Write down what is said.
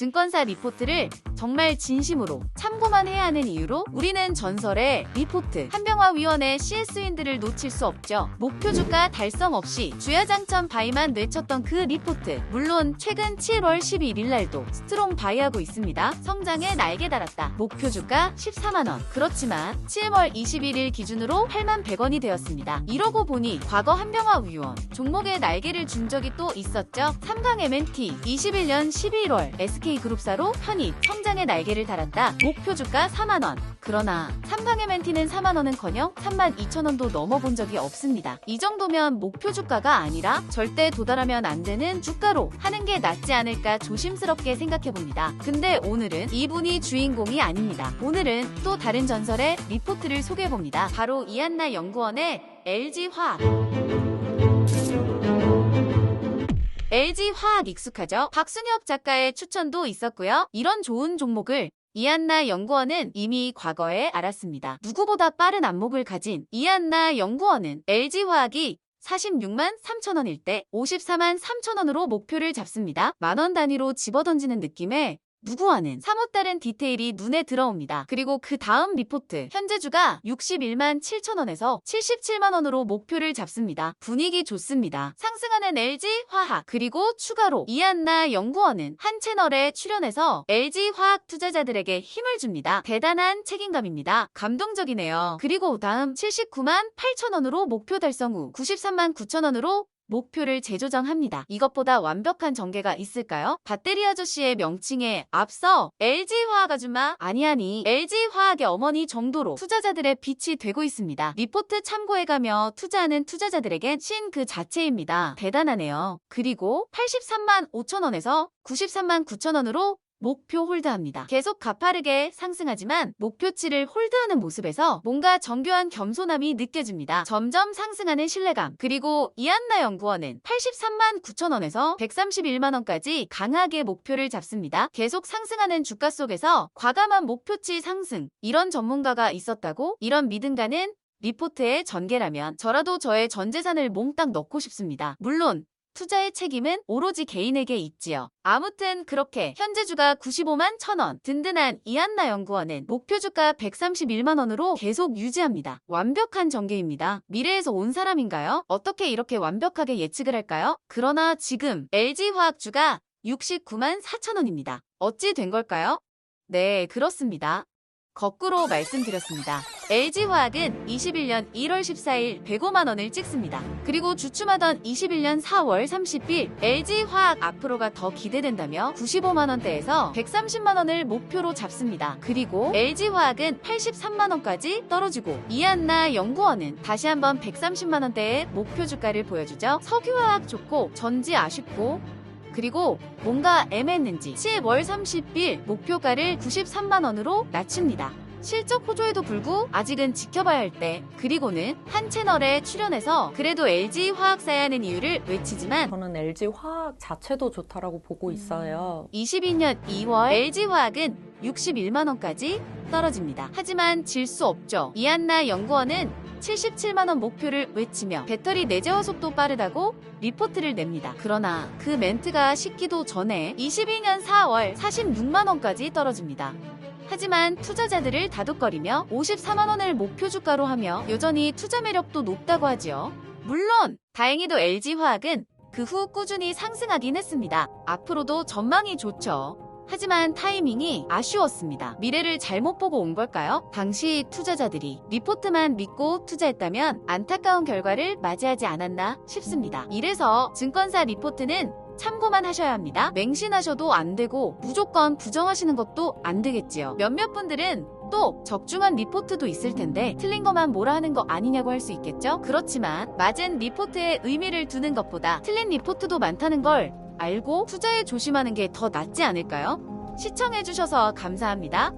증권사 리포트를 정말 진심으로 참고만 해야 하는 이유로 우리는 전설의 리포트 한병화위원회 CS윈들을 놓칠 수 없죠. 목표 주가 달성 없이 주야장천 바이만 내쳤던 그 리포트 물론 최근 7월 11일 날도 스트롱 바이하고 있습니다. 성장에 날개 달았다. 목표 주가 14만원 그렇지만 7월 21일 기준으로 8만 100원이 되었습니다. 이러고 보니 과거 한병화위원 종목에 날개를 준 적이 또 있었죠. 3강 MNT 21년 11월 SK그룹사로 편입 성장 의 날개를 달았다. 목표 주가 4만원 그러나 3강 MNT는 4만원은커녕 3만 2천원도 넘어본 적이 없습니다. 이 정도면 목표 주가가 아니라 절대 도달하면 안 되는 주가로 하는 게 낫지 않을까 조심스럽게 생각해봅니다. 근데 오늘은 이분이 주인공이 아닙니다. 오늘은 또 다른 전설의 리포트를 소개해봅니다. 바로 이한나 연구원의 LG화학 LG화학 익숙하죠? 박순엽 작가의 추천도 있었고요. 이런 좋은 종목을 이한나 연구원은 이미 과거에 알았습니다. 누구보다 빠른 안목을 가진 이한나 연구원은 LG화학이 46만 3천원일 때 54만 3천원으로 목표를 잡습니다. 만원 단위로 집어던지는 느낌에 누구와는 사뭇 다른 디테일이 눈에 들어옵니다. 그리고 그 다음 리포트 현재 주가 61만 7천원에서 77만원으로 목표를 잡습니다. 분위기 좋습니다. 상승하는 LG화학 그리고 추가로 이한나 연구원은 한 채널에 출연해서 LG화학 투자자들에게 힘을 줍니다. 대단한 책임감입니다. 감동적이네요. 그리고 다음 79만 8천원으로 목표 달성 후 93만 9천원으로 목표를 재조정합니다. 이것보다 완벽한 전개가 있을까요? 배터리 아저씨의 명칭에 앞서 LG화학 아줌마 아니 아니 LG화학의 어머니 정도로 투자자들의 빛이 되고 있습니다. 리포트 참고해가며 투자하는 투자자들에겐 신 그 자체입니다. 대단하네요. 그리고 83만 5천원에서 93만 9천원으로 목표 홀드합니다. 계속 가파르게 상승하지만 목표치를 홀드하는 모습에서 뭔가 정교한 겸손함이 느껴집니다. 점점 상승하는 신뢰감. 그리고 이한나 연구원은 83만 9천원에서 131만원까지 강하게 목표를 잡습니다. 계속 상승하는 주가 속에서 과감한 목표치 상승. 이런 전문가가 있었다고? 이런 믿음가는 리포트의 전개라면 저라도 저의 전 재산을 몽땅 넣고 싶습니다. 물론 투자의 책임은 오로지 개인에게 있지요. 아무튼 그렇게 현재 주가 95만 1000원, 든든한 이한나 연구원은 목표 주가 131만 원으로 계속 유지합니다. 완벽한 전개입니다. 미래에서 온 사람인가요? 어떻게 이렇게 완벽하게 예측을 할까요? 그러나 지금 LG화학주가 69만 4천 원입니다. 어찌 된 걸까요? 네, 그렇습니다. 거꾸로 말씀드렸습니다. LG화학은 21년 1월 14일 105만 원을 찍습니다. 그리고 주춤하던 21년 4월 30일 LG화학 앞으로가 더 기대된다며 95만 원대에서 130만 원을 목표로 잡습니다. 그리고 LG화학은 83만 원까지 떨어지고 이한나 연구원은 다시 한번 130만 원대의 목표 주가를 보여주죠. 석유화학 좋고 전지 아쉽고 그리고 뭔가 애매했는지 10월 30일 목표가를 93만원으로 낮춥니다. 실적 호조에도 불구 아직은 지켜봐야 할 때 그리고는 한 채널에 출연해서 그래도 LG 화학 사야 하는 이유를 외치지만 저는 LG 화학 자체도 좋다라고 보고 있어요. 22년 2월 LG 화학은 61만 원까지 떨어집니다. 하지만 질 수 없죠. 이한나 연구원은 77만원 목표를 외치며 배터리 내재화 속도 빠르다고 리포트를 냅니다. 그러나 그 멘트가 식기도 전에 22년 4월 46만원까지 떨어집니다. 하지만 투자자들을 다독거리며 54만원을 목표 주가로 하며 여전히 투자 매력도 높다고 하지요. 물론 다행히도 LG화학은 그 후 꾸준히 상승하긴 했습니다. 앞으로도 전망이 좋죠. 하지만 타이밍이 아쉬웠습니다. 미래를 잘못 보고 온 걸까요? 당시 투자자들이 리포트만 믿고 투자했다면 안타까운 결과를 맞이하지 않았나 싶습니다. 이래서 증권사 리포트는 참고만 하셔야 합니다. 맹신하셔도 안 되고 무조건 부정하시는 것도 안 되겠지요. 몇몇 분들은 또 적중한 리포트도 있을 텐데 틀린 것만 뭐라 하는 거 아니냐고 할 수 있겠죠? 그렇지만 맞은 리포트에 의미를 두는 것보다 틀린 리포트도 많다는 걸 알고 투자에 조심하는 게 더 낫지 않을까요? 시청해주셔서 감사합니다.